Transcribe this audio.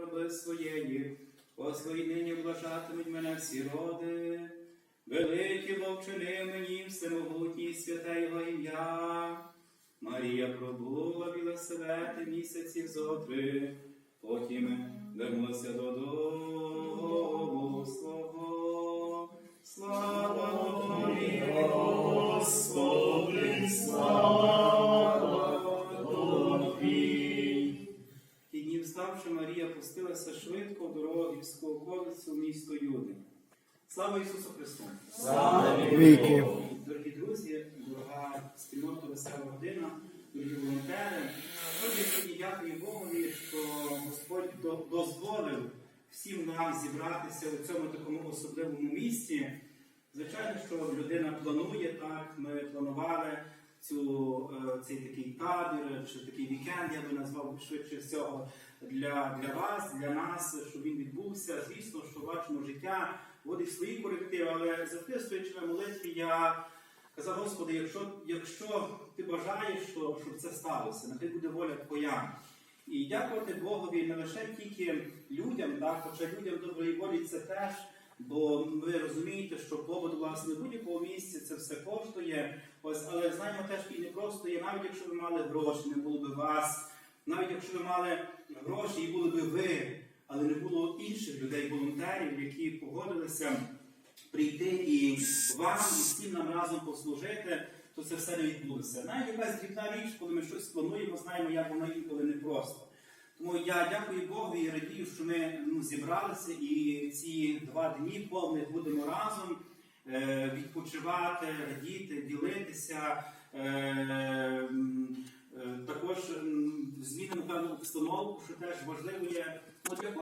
раби своєї, послої нині блажатимуть мене всі роди. Великі вовчини мені всемогутній святе його ім'я. Марія пробула біля себе місяців зотри, потім вернулася додому свого. Слава тобі, Господи, слава вставши, швидко в дорогівську околицю в місто Юди. Слава Ісусу Христу! Слава Віки. Дорогі друзі, дорога спільнота весела родина, дорогі волонтери. Сьогодні дякую Богові, що Господь дозволив всім нам зібратися у цьому такому особливому місці. Звичайно, що людина планує так. Ми планували цю, е, цей такий табір чи такий вікенд, я би назвав швидше всього для, для вас, для нас, щоб він відбувся. Звісно, що бачимо життя вводить свої корективи, але завжди стоячи на молитві, я казав, Господи, якщо, якщо ти бажаєш, що, щоб це сталося, нехай буде воля Твоя. І дякувати Богові не лише тільки людям, так, хоча людям доброї волі це теж, бо ви розумієте, що побут власне будь-якого місця це все коштує. Ось, але знаємо теж і не просто є, навіть якщо ви мали гроші, не було би вас, навіть якщо ви мали гроші і були би ви, але не було інших людей, волонтерів, які погодилися прийти і вам, і всім нам разом послужити, то це все не відбудеться. Навіть якась дрібна річ, коли ми щось плануємо, знаємо, як воно інколи непросто. Тому я дякую Богу і радію, що ми ну, зібралися і ці два дні повних будемо разом е, відпочивати, радіти, ділитися. Е, е, також змінимо певну обстановку, що теж важливо є